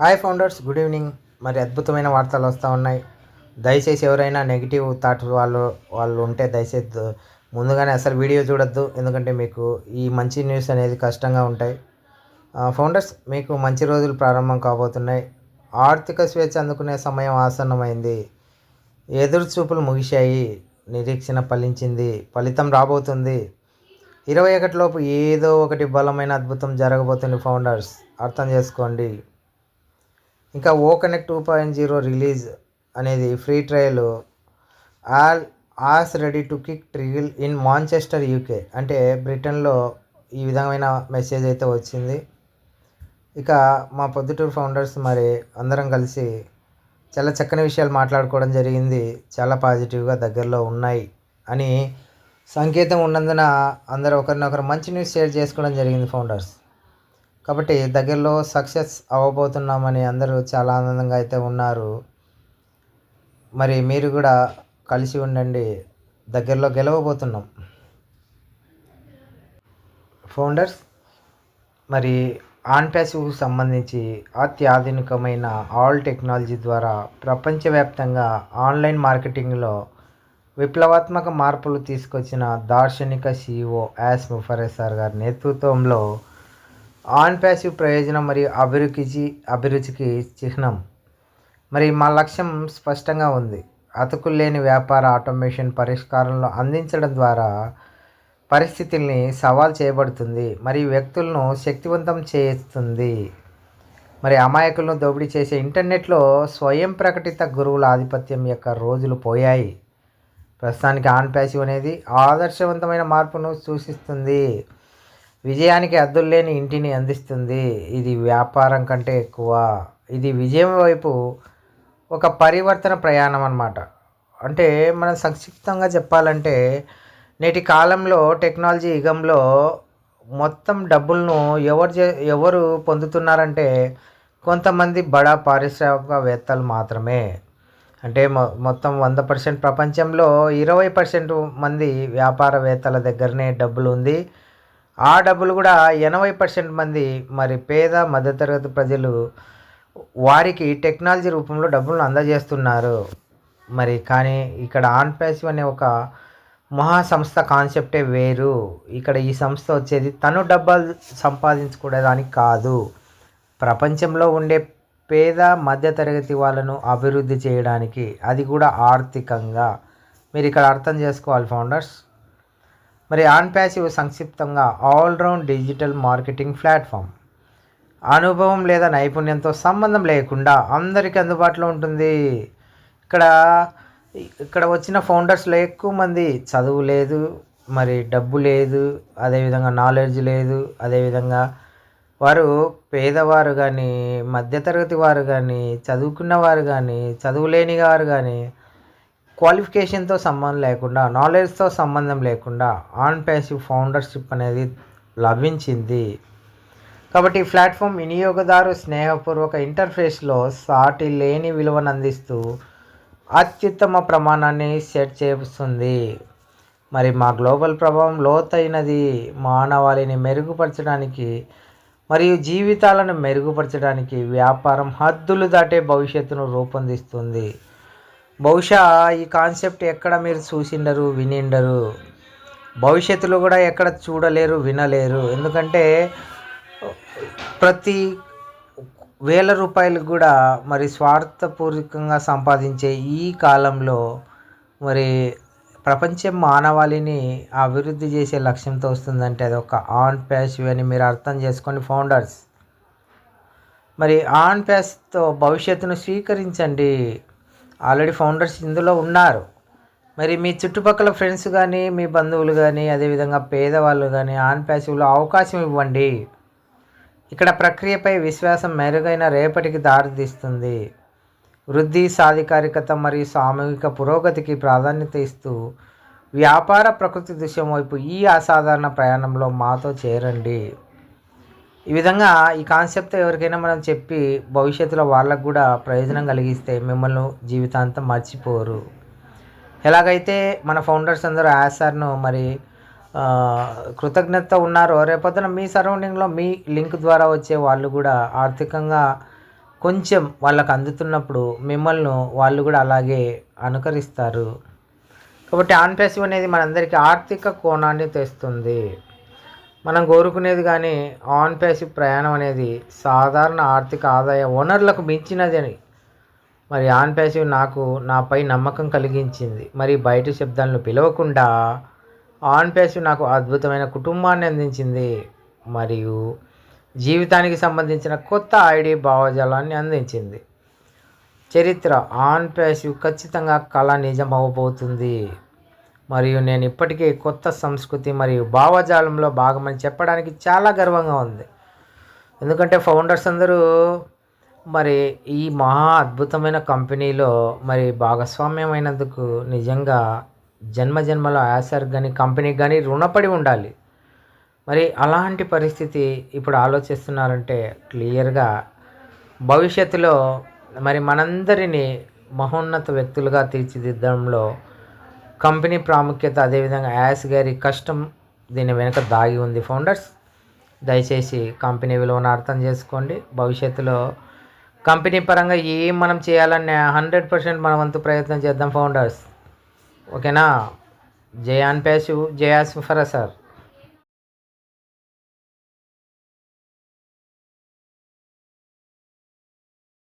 Hi founders good evening మరి అద్భుతమైన వార్తలు వస్తూ ఉన్నాయి. దయచేసి ఎవరైనా నెగిటివ్ థాట్ వాళ్ళు వాళ్ళు ఉంటే దయచేసి ముందుగానే అసలు వీడియో చూడొద్దు. ఎందుకంటే మీకు ఈ మంచి న్యూస్ అనేది కష్టంగా ఉంటాయి. ఆ, ఫౌండర్స్ మీకు మంచి రోజులు ప్రారంభం కాబోతున్నాయి. ఆర్థిక స్వేచ్ఛ అందుకునే సమయం ఆసన్నమైంది. ఎదురు చూపులు ముగిశాయి. నిరీక్షణ ఫలించింది. ఫలితం రాబోతుంది. ఇరవై ఒకటిలోపు ఏదో ఒకటి బలమైన అద్భుతం జరగబోతుంది ఫౌండర్స్ అర్థం చేసుకోండి. ఇంకా ఓ connect two point zero release అనేది free trial. All as ready to kick ట్రిగిల్ in Manchester UK. అంటే బ్రిటన్లో ఈ విధమైన మెసేజ్ అయితే వచ్చింది. ఇక మా పొద్దుటూరు ఫౌండర్స్ మరి అందరం కలిసి చాలా చక్కని విషయాలు మాట్లాడుకోవడం జరిగింది. చాలా పాజిటివ్గా దగ్గరలో ఉన్నాయి అని సంకేతం ఉన్నందున అందరూ ఒకరినొకరు మంచి న్యూస్ షేర్ చేసుకోవడం జరిగింది ఫౌండర్స్. కాబట్టి దగ్గరలో సక్సెస్ అవ్వబోతున్నామని అందరూ చాలా ఆనందంగా అయితే ఉన్నారు. మరి మీరు కూడా కలిసి ఉండండి. దగ్గరలో గెలవబోతున్నాం. ఫౌండర్స్ మరి ఆన్ సంబంధించి అత్యాధునికమైన ఆల్ టెక్నాలజీ ద్వారా ప్రపంచవ్యాప్తంగా ఆన్లైన్ మార్కెటింగ్లో విప్లవాత్మక మార్పులు తీసుకొచ్చిన దార్శనిక సీఈఓ యాస్ ముఫరేసార్ గారి నేతృత్వంలో ఆన్ ప్యాసివ్ ప్రయోజనం మరియు అభిరుచికి అభిరుచికి చిహ్నం. మరి మా లక్ష్యం స్పష్టంగా ఉంది. అతుకులు లేని వ్యాపార ఆటోమేషన్ పరిష్కారంలో అందించడం ద్వారా పరిస్థితుల్ని సవాల్ చేయబడుతుంది మరియు వ్యక్తులను శక్తివంతం చేస్తుంది. మరి అమాయకులను దోపిడీ చేసే ఇంటర్నెట్లో స్వయం ప్రకటిత గురువుల ఆధిపత్యం యొక్క రోజులు పోయాయి. ప్రస్తుతానికి ఆన్ ప్యాసివ్ అనేది ఆదర్శవంతమైన మార్పును సూచిస్తుంది. విజయానికి అద్దుల్లేని ఇంటిని అందిస్తుంది. ఇది వ్యాపారం కంటే ఎక్కువ. ఇది విజయం వైపు ఒక పరివర్తన ప్రయాణం అన్నమాట. అంటే మనం సంక్షిప్తంగా చెప్పాలంటే నేటి కాలంలో టెక్నాలజీ యుగంలో మొత్తం డబ్బులను ఎవరు చే ఎవరు పొందుతున్నారంటే కొంతమంది బడా పారిశ్రామికవేత్తలు మాత్రమే. అంటే మొ మొత్తం వంద పర్సెంట్ ప్రపంచంలో ఇరవై పర్సెంట్ మంది వ్యాపారవేత్తల దగ్గరనే డబ్బులు ఉంది ఆ డబ్బులు కూడా ఎనభై పర్సెంట్ మంది మరి పేద మధ్యతరగతి ప్రజలు వారికి టెక్నాలజీ రూపంలో డబ్బులను అందజేస్తున్నారు. మరి కానీ ఇక్కడ ఆన్ ప్యాసివ్ అనే ఒక మహా సంస్థ కాన్సెప్టే వేరు. ఇక్కడ ఈ సంస్థ వచ్చేది తను డబ్బులు సంపాదించుకోవడానికి కాదు. ప్రపంచంలో ఉండే పేద మధ్యతరగతి వాళ్ళను అభివృద్ధి చేయడానికి అది కూడా ఆర్థికంగా. మీరు ఇక్కడ అర్థం చేసుకోవాలి ఫౌండర్స్. మరి ఆన్ ప్యాసివ్ సంక్షిప్తంగా all round digital marketing platform. అనుభవం లేదా నైపుణ్యంతో సంబంధం లేకుండా అందరికీ అందుబాటులో ఉంటుంది. ఇక్కడ ఇక్కడ వచ్చిన ఫౌండర్స్లో ఎక్కువ మంది చదువు లేదు మరి డబ్బు లేదు అదేవిధంగా నాలెడ్జ్ లేదు అదేవిధంగా వారు పేదవారు కానీ మధ్యతరగతి వారు కానీ చదువుకున్న వారు కానీ చదువులేని వారు కానీ క్వాలిఫికేషన్తో సంబంధం లేకుండా నాలెడ్జ్తో సంబంధం లేకుండా ఆన్ ప్యాసివ్ ఫౌండర్షిప్ అనేది లభించింది. కాబట్టి ఈ ప్లాట్ఫామ్ వినియోగదారు స్నేహపూర్వక ఇంటర్ఫేస్లో సాటి లేని విలువను అందిస్తూ అత్యుత్తమ ప్రమాణాన్ని సెట్ చేస్తుంది. మరి మా గ్లోబల్ ప్రభావం లోతైనది మానవాళిని మెరుగుపరచడానికి మరియు జీవితాలను మెరుగుపరచడానికి వ్యాపారం హద్దులు దాటే భవిష్యత్తును రూపొందిస్తుంది. బహుశా ఈ కాన్సెప్ట్ ఎక్కడ మీరు చూసిండరు వినిండరు? భవిష్యత్తులో కూడా ఎక్కడ చూడలేరు వినలేరు? ఎందుకంటే ప్రతి వేల రూపాయలు కూడా మరి స్వార్థపూర్వకంగా సంపాదించే ఈ కాలంలో మరి ప్రపంచం మానవాళిని అభివృద్ధి చేసే లక్ష్యంతో వస్తుందంటే అది ఒక ఆన్ ప్యాష్ అని మీరు అర్థం చేసుకొని ఫౌండర్స్. మరి ఆన్ ప్యాస్తో భవిష్యత్తును స్వీకరించండి. ఆల్రెడీ ఫౌండర్స్ ఇందులో ఉన్నారు. మరి మీ చుట్టుపక్కల ఫ్రెండ్స్ కానీ మీ బంధువులు కానీ అదేవిధంగా పేదవాళ్ళు కానీ ఆన్ ప్యాసివ్లో అవకాశం ఇవ్వండి. ఇక్కడ ప్రక్రియపై విశ్వాసం మెరుగైన రేపటికి దారితీస్తుంది. వృద్ధి సాధికారికత మరియు సామూహిక పురోగతికి ప్రాధాన్యత ఇస్తూ వ్యాపార ప్రకృతి దృశ్యం వైపు ఈ అసాధారణ ప్రయాణంలో మాతో చేరండి. ఈ విధంగా ఈ కాన్సెప్ట్ ఎవరికైనా మనం చెప్పి భవిష్యత్తులో వాళ్ళకు కూడా ప్రయోజనం కలిగిస్తే మిమ్మల్ని జీవితాంతం మర్చిపోరు. ఎలాగైతే మన ఫౌండర్స్ అందరూ యాసార్ను మరి కృతజ్ఞత ఉన్నారో రేపొద్దున మీ సరౌండింగ్లో మీ లింక్ ద్వారా వచ్చే వాళ్ళు కూడా ఆర్థికంగా కొంచెం వాళ్ళకు అందుతున్నప్పుడు మిమ్మల్ని వాళ్ళు కూడా అలాగే అనుకరిస్తారు. కాబట్టి ఆన్ ప్యాసివ్ అనేది మనందరికీ ఆర్థిక కోణాన్ని తెస్తుంది. మనం కోరుకునేది కానీ ఆన్ ప్యాసివ్ ప్రయాణం అనేది సాధారణ ఆర్థిక ఆదాయ వనరులకు మించినది అని. మరి ఆన్ ప్యాసివ్ నాకు నాపై నమ్మకం కలిగించింది. మరి బయట శబ్దాలను పిలవకుండా ఆన్ ప్యాసివ్ నాకు అద్భుతమైన కుటుంబాన్ని అందించింది. మరియు జీవితానికి సంబంధించిన కొత్త ఐడి భావజాలాన్ని అందించింది. చరిత్ర ఆన్ ప్యాసివ్ ఖచ్చితంగా కళ నిజం అవ్వబోతుంది. మరియు నేను ఇప్పటికే కొత్త సంస్కృతి మరియు భావజాలంలో భాగమని చెప్పడానికి చాలా గర్వంగా ఉంది. ఎందుకంటే ఫౌండర్స్ అందరూ మరి ఈ మహా అద్భుతమైన కంపెనీలో మరి భాగస్వామ్యమైనందుకు నిజంగా జన్మ జన్మల కానీ కంపెనీకి కానీ రుణపడి ఉండాలి. మరి అలాంటి పరిస్థితి ఇప్పుడు ఆలోచిస్తున్నారంటే క్లియర్గా భవిష్యత్తులో మరి మనందరినీ మహోన్నత వ్యక్తులుగా తీర్చిదిద్దడంలో కంపెనీ ప్రాముఖ్యత అదేవిధంగా యాస్ గారి కష్టం దీని వెనుక దాగి ఉంది ఫౌండర్స్. దయచేసి కంపెనీ విలువను అర్థం చేసుకోండి. భవిష్యత్తులో కంపెనీ పరంగా ఏం మనం చేయాలనే హండ్రెడ్ పర్సెంట్ మన వంతు ప్రయత్నం చేద్దాం ఫౌండర్స్. ఓకేనా? జయాన్ పేసు జయాస్ ఫరా సార్.